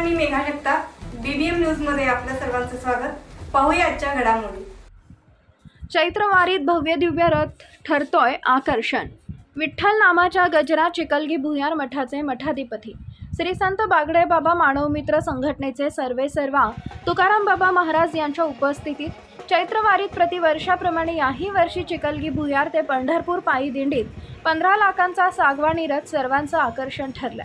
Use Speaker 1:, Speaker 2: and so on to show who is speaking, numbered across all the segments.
Speaker 1: मी Megha Jagtap. BBM न्यूजमध्ये सर्वांचं स्वागत. पाहूया आजच्या घडामोडी.
Speaker 2: चैत्रवारीत भव्य दिव्य रथ ठरतोय आकर्षण. विठ्ठल नामाच्या गजरा चिकलगी भुयार मठाचे मठाधिपती. श्री संत बागडे बाबा मानवमित्र संघटनेचे सर्वे सर्वा तुकाराम बाबा महाराज यांच्या उपस्थितीत चैत्रवारीत प्रतिवर्षाप्रमाणे याही वर्षी चिकलगी भुयार ते पंढरपूर पायी दिंडीत पंधरा लाखांचा सागवानी रथ सर्वांचं आकर्षण ठरलं.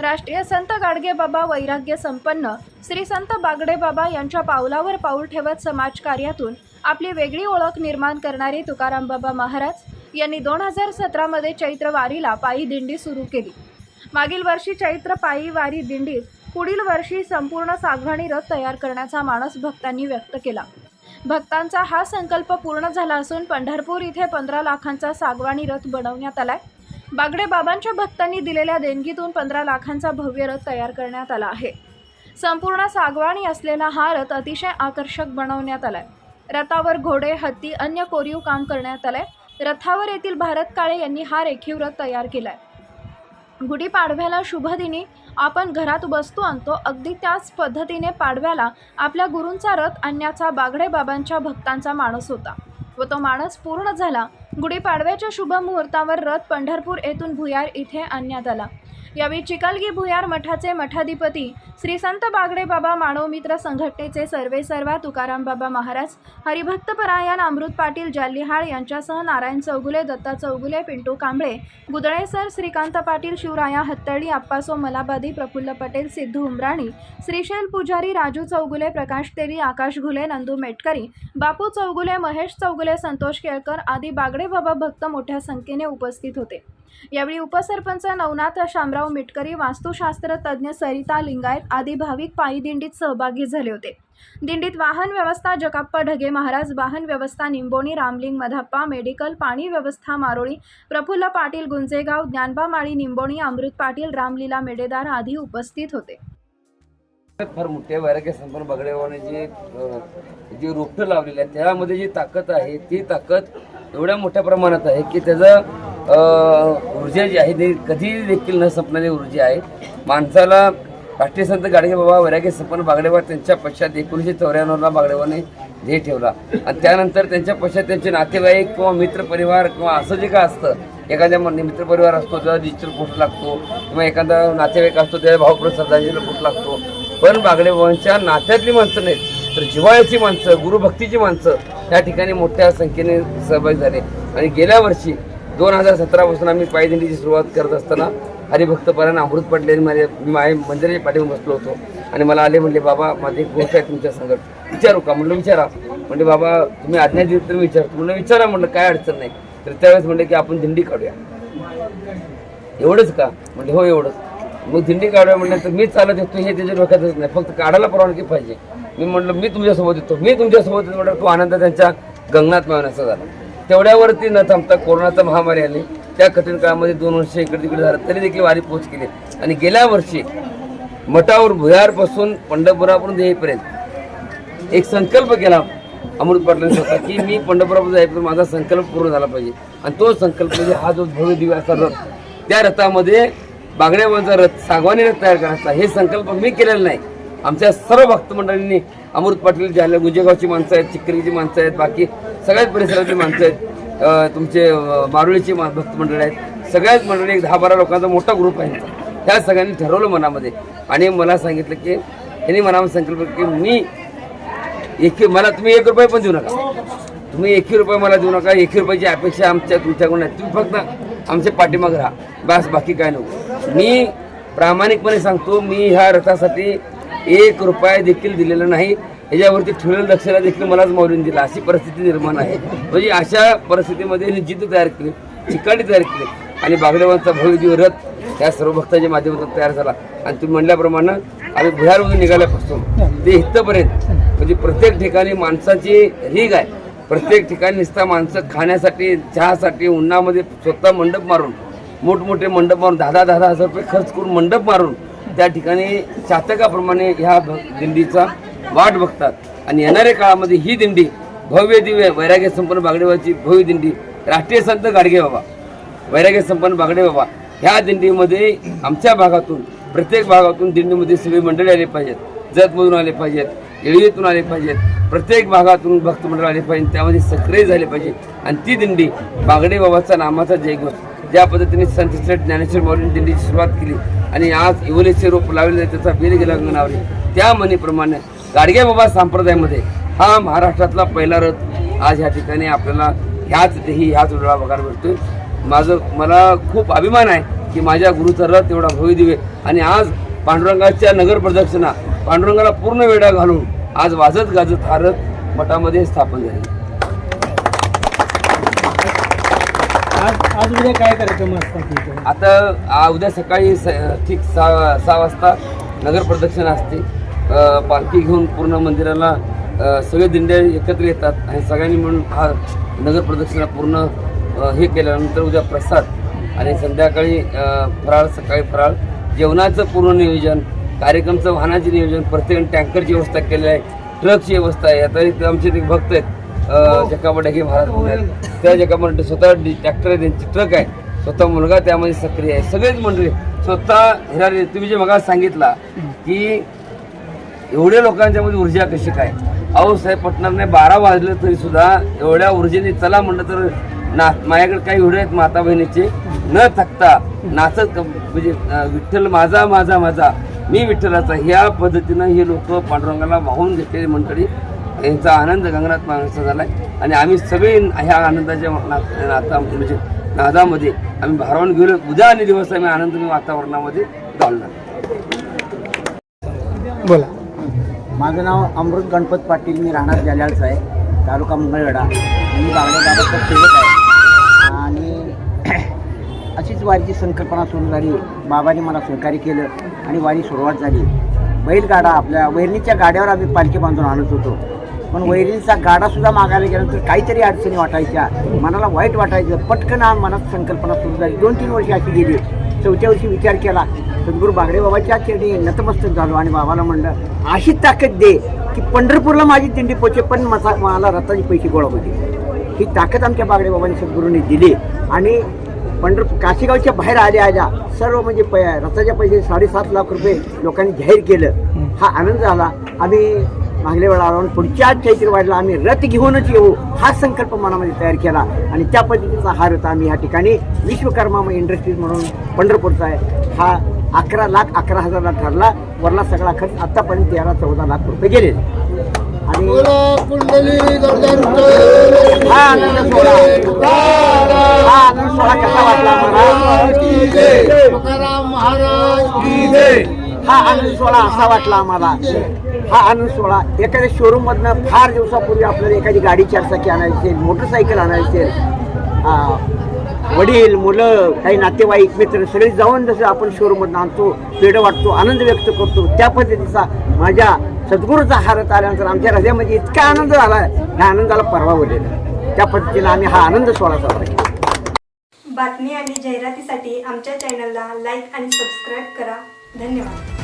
Speaker 2: राष्ट्रीय संत गाडगे बाबा वैराग्य संपन्न. श्री संत बागडे बाबा यांच्या पावलावर पाऊल ठेवत समाजकार्यातून आपली वेगळी ओळख निर्माण करणारे तुकाराम बाबा महाराज यांनी दोन हजार सतरामध्ये चैत्र वारीला पायी दिंडी सुरू केली. मागील वर्षी चैत्र पायी वारी दिंडीत पुढील वर्षी संपूर्ण सागवानी रथ तयार करण्याचा मानस भक्तांनी व्यक्त केला. भक्तांचा हा संकल्प पूर्ण झाला असून पंढरपूर इथे पंधरा लाखांचा सागवानी रथ बनवण्यात आलाय. बागडे बाबांच्या भक्तांनी दिलेल्या देणगीतून पंधरा लाखांचा भव्य रथ तयार करण्यात आला आहे. संपूर्ण सागवाणी असलेला हा रथ अतिशय आकर्षक बनवण्यात आलाय. रथावर घोडे हत्ती अन्य कोरीव काम करण्यात आलंय. रथावर येथील भारत काळे यांनी हा रेखीव रथ तयार केलाय. गुढीपाडव्याला शुभदिनी आपण घरात वस्तू आणतो. अगदी त्याच पद्धतीने पाडव्याला आपल्या गुरूंचा रथ आणण्याचा बागडे बाबांच्या भक्तांचा माणूस होता व तो माणूस पूर्ण झाला गुढीपाडव्याच्या शुभ मुहूर्तावर रथ पंढरपूर येथून भुयार इथे आणण्यात आला. यावेळी चिकलगी भुयार मठाचे मठाधिपती श्री संत बागडे बाबा मानवमित्र संघटनेचे सर्वे सर्वा तुकाराम बाबा महाराज हरिभक्तपरायण अमृत पाटील जाल्लीहाळ यांच्यासह नारायण चौगुले दत्ता चौगुले पिंटू कांबळे गुदळे सर श्रीकांत पाटील शिवराया हत्तळी आप्पासो मलाबादी प्रफुल्ल पटेल सिद्धू उमराणी श्रीशैल पुजारी राजू चौगुले प्रकाश तेरी आकाश घुले नंदू मेटकरी बापू चौगुले महेश चौगुले संतोष केळकर आदी बागडे बाबा भक्त मोठ्या संख्येने उपस्थित होते. यावेळी उपसरपंच नवनाथ शामराव मिटकरी वास्तुशास्त्र तज्ज्ञ सरिता लिंगायत आदी भाविक पायी दिंडीत सहभागी झाले होते. दिंडीत वाहन व्यवस्था जकाप्पा ढगे महाराज वाहन व्यवस्था निंबोणी रामलिंग मधाप्पा मेडिकल पाणी व्यवस्था मारोळी प्रफुल्ल पाटील गुंजेगाव ज्ञानबा माळी निंबोणी अमृत पाटील रामलीला मेडेदार आदी उपस्थित होते.
Speaker 3: फार मोठे वैराग्य संपन्न बगडेवाने जे जी रोपटं लावलेली आहे त्यामध्ये जी ताकद आहे ती ताकद एवढ्या मोठ्या प्रमाणात आहे की त्याचा ऊर्जा जी आहे ती कधी देखील न संपणारी ऊर्जा आहे. माणसाला राष्ट्रीय संत गाडगे बाबा वैराग्य संपन्न बागडेबा त्यांच्या पश्चात एकोणीसशे चौऱ्याण्णवला बागडेवाने ध्येय ठेवला. आणि त्यानंतर त्यांच्या पश्चात त्यांचे नातेवाईक किंवा मित्रपरिवार किंवा असं जे काय असतं एखाद्या म- असतो त्याला डिजिटल पोस्ट लागतो किंवा एखादा नातेवाईक असतो त्याला भावप्रत श्रद्धांजली पोस्ट लागतो. पण बागडेबाबांच्या नात्यातली माणसं नाहीत तर जिवाळ्याची माणसं गुरुभक्तीची माणसं त्या ठिकाणी मोठ्या संख्येने सहभागी झाले. आणि गेल्या वर्षी दोन हजार सतरापासून आम्ही पायदिंडीची सुरुवात करत असताना हरिभक्तपरायण अमृत पडले माझ्या मी माझ्या मंदिराच्या पाठीवर बसलो होतो. आणि मला आले म्हणले बाबा माझी एक गोष्ट आहे तुमच्या संगत. विचारू का? म्हणलं विचारा. म्हणजे बाबा तुम्ही आज्ञा दिली तर विचारतो. म्हणलं विचारा. म्हणलं काय अडचण नाही. तर त्यावेळेस म्हणलं की आपण दिंडी काढूया. एवढंच का? म्हणजे हो एवढंच. मग दिंडी काढूया म्हणलं तर मी चालत येतो हे त्याच्या डोक्यातच नाही. फक्त काढायला परवानगी पाहिजे. मी म्हटलं मी तुमच्यासोबत येतो. मी तुमच्यासोबत येतो. म्हटलं तो आनंद त्यांच्या गंगनात मिळवण्याचा झाला. तेवढ्यावरती न थांबता कोरोनाचा महामारी आली. त्या कठीण काळामध्ये दोन वर्ष इकडे तिकडे झालं तरी देखील वारी पोच केली. आणि गेल्या वर्षी मठावर भुयारपासून पंढरपुरापर्यंत येईपर्यंत एक संकल्प केला अमृत पाटलांनी स्वतः की मी पंढरपुरापर्यंत जाईपर्यंत माझा संकल्प पूर्ण झाला पाहिजे. आणि तो संकल्प म्हणजे हा जो भव्य दिव्य असा रथ त्या रथामध्ये बागड्यावरचा रथ सागवानी रथ तयार करायचा हे संकल्प मी केलेला नाही. आमच्या सर्व भक्त मंडळींनी अमृत पाटील जालना गुंजेगावची माणसं आहेत चिक्करीची माणसं आहेत बाकी सगळ्याच परिसरातली माणसं आहेत. तुमचे मारुळीची मा- भक्त मंडळी आहेत. सगळ्याच मंडळी एक दहा बारा लोकांचा मोठा ग्रुप आहे. त्या सगळ्यांनी ठरवलं मनामध्ये. आणि मला सांगितलं की यांनी मनामध्ये संकल्प की मी एक मला तुम्ही एक रुपये पण देऊ नका. तुम्ही एकही रुपये मला देऊ नका. एकही रुपयाची अपेक्षा आमच्या तुमच्याकडून आहे तुम्ही फक्त आमच्या पाठीमाग राहा. बस बाकी काय नको. मी प्रामाणिकपणे सांगतो मी ह्या रथासाठी एक रुपया देखील दिलेला नाही. याच्यावरती ठेवलेलं लक्षला देखील मलाच मारून दिला. अशी परिस्थिती निर्माण आहे. म्हणजे अशा परिस्थितीमध्ये जिद्द तयार केली चिकाटी तयार केली आणि बागदेवांचा भव्य रथ त्या सर्व भक्तांच्या माध्यमातून तयार झाला. आणि तुम्ही म्हणल्याप्रमाणे आम्ही बिहारमधून निघाल्यापासून ते इथपर्यंत म्हणजे प्रत्येक ठिकाणी माणसाची रीग आहे. प्रत्येक ठिकाणी नुसता माणसं खाण्यासाठी चहासाठी उन्हामध्ये स्वतः मंडप मारून मोठमोठे मंडप मारून दहा दहा दहा हजार रुपये खर्च करून मंडप मारून त्या ठिकाणी चातकाप्रमाणे ह्या भ- दिंडीचा वाट बघतात. आणि येणाऱ्या काळामध्ये ही दिंडी भव्य दिव्य वैराग्य संपन्न बागडेबाची भव्य दिंडी राष्ट्रीय संत गाडगे बाबा वैराग्य संपन्न बागडे बाबा ह्या दिंडीमध्ये आमच्या भागातून प्रत्येक भागातून दिंडीमध्ये सगळी मंडळी आले पाहिजेत. जतमधून आले पाहिजेत येळीतून आले पाहिजेत प्रत्येक भागातून भक्त मंडळ आले पाहिजे त्यामध्ये सक्रिय झाले पाहिजे आणि ती दिंडी बागडे बाबाचा नामाचा जयघोष ज्या पद्धतीने संत ज्ञानेश्वर माऊलींनी दिंडीची सुरुवात केली. आणि आज इवलेचे रोप लावले त्याचा बेल गेला अंगणावरी त्या म्हणीप्रमाणे गाडगे बाबा संप्रदायामध्ये हा महाराष्ट्रातला पहिला रथ आज ह्या ठिकाणी आपल्याला ह्याच देही ह्याच वेळा बघायला भेटतोय माझं मला खूप अभिमान आहे की माझ्या गुरुचा रथ एवढा भव्य दिवे आणि आज पांडुरंगाच्या नगर प्रदक्षिणा पांडुरंगाला पूर्ण वेढा घालून आज वाजत गाजत हा रथ मठामध्ये स्थापन झाले
Speaker 4: आज आज उद्या काय कार्यक्रम असतात
Speaker 3: आता आ, उद्या सकाळी स ठीक सहा सहा वाजता नगर प्रदक्षिणा असते. अ, पालखी घेऊन पूर्ण मंदिराला अ, सगळे दिंड्या एकत्र येतात आणि सगळ्यांनी म्हणून हा नगर प्रदक्षिणा पूर्ण अ, हे केल्यानंतर उद्या प्रसाद आणि संध्याकाळी अ, फराळ सकाळी फराळ. जेवणाचं पूर्ण नियोजन कार्यक्रमचं वाहनाचे नियोजन प्रत्येक टँकरची व्यवस्था केलेली आहे ट्रकची व्यवस्था आहे. आता इथे आमचे ते भक्त आहेत. अ, जकाबडे महाराज त्या जकाबडे स्वतः ट्रॅक्टर आहे त्यांची ट्रक आहे. स्वतः मुलगा त्यामध्ये सक्रिय आहे. सगळेच मंडळी स्वतः हिरारे तुम्ही जे मगा सांगितला की एवढ्या लोकांच्या मध्ये ऊर्जा कशी काय? अहो साहेब पटणारने बारा वाजले तरी सुद्धा एवढ्या ऊर्जेने चला म्हणलं तर ना माझ्याकडे काही व्हिडिओ आहेत माता बहिणीचे. न थकता नाचत म्हणजे विठ्ठल माझा माझा माझा. मी विठ्ठलाचा. ह्या पद्धतीनं हे लोक पांडुरंगाला वाहून घेतलेली मंडळी. यांचा आनंद गंगनाथ माणसा झालाय. आणि आम्ही सगळे ह्या आनंदाच्या ना- नाता म्हणजे नादामध्ये आम्ही भारावून गेलो. उद्या आणि दिवस आम्ही आनंदमय वातावरणामध्ये घालणार.
Speaker 4: बोला.
Speaker 5: माझं नाव अमृत गणपत पाटील. मी राहणार जाल्याळचं आहे तालुका मंगळवेढा. मी गावाचा सेवक आहे. आणि अशीच वारीची संकल्पना सुरू झाली. बाबांनी मला सहकार्य केलं आणि वारी सुरुवात झाली. बैलगाडा आपल्या वैरणीच्या गाड्यावर आम्ही पालखी बांधून आणत होतो. पण वैरणीचा गाडासुद्धा मागायला गेल्यानंतर काहीतरी अडचणी वाटायच्या. मनाला वाईट वाटायचं. पटकन मनात संकल्पना सुरू झाली. दोन तीन वर्षे अशी गेली. चौथ्या वर्षी विचार केला. सद्गुरू बागडे बाबाच्या चरणी नतमस्तक झालो आणि बाबाला म्हणलं अशी ताकद दे की पंढरपूरला माझी दिंडी पोचे पण मसा मला रथाचे पैसे गोळा होते ही ताकद आमच्या बागडे बाबांनी सद्गुरूंनी दिली. आणि पंढरपूर काशीगावच्या बाहेर आल्या आल्या सर्व म्हणजे प रथाच्या पैसे साडेसात लाख रुपये लोकांनी जाहीर केलं. हा आनंद झाला. आम्ही मागल्या वेळा आलो आणि पुढच्या चैत्र वाढला आम्ही रथ घेऊनच येऊ हा संकल्प मनामध्ये तयार केला. आणि त्या पद्धतीचा हा रथ आम्ही या ठिकाणी विश्वकर्मा इंडस्ट्रीज म्हणून पंढरपूरचा आहे हा अकरा लाख अकरा हजारला ठरला. वरला सगळा खर्च आतापर्यंत तेरा चौदा लाख रुपये गेले. आणि हा आनंद सोहळा. हा आनंद सोहळा कसा वाटला आम्हाला हा आनंद सोहळा असा वाटला आम्हाला. हा आनंद सोहळा एखाद्या शोरूममधनं फार दिवसापूर्वी आपल्याला एखादी गाडी चारचाकी आणायची असेल मोटरसायकल आणायची असेल वडील मुलं काही नातेवाईक मित्र सगळे जाऊन जसं आपण शोरूममधनं आणतो पेढ वाटतो आनंद व्यक्त करतो त्या पद्धतीचा माझ्या सद्गुरूचा हारत आल्यानंतर आमच्या हृदयामध्ये इतका आनंद झाला ह्या आनंदाला परवा उरलेला त्या पद्धतीनं आम्ही हा आनंद सोहळा साजरा केला.
Speaker 1: बातमी आणि जाहिरातीसाठी आमच्या चॅनलला लाईक आणि सबस्क्राईब करा. धन्यवाद.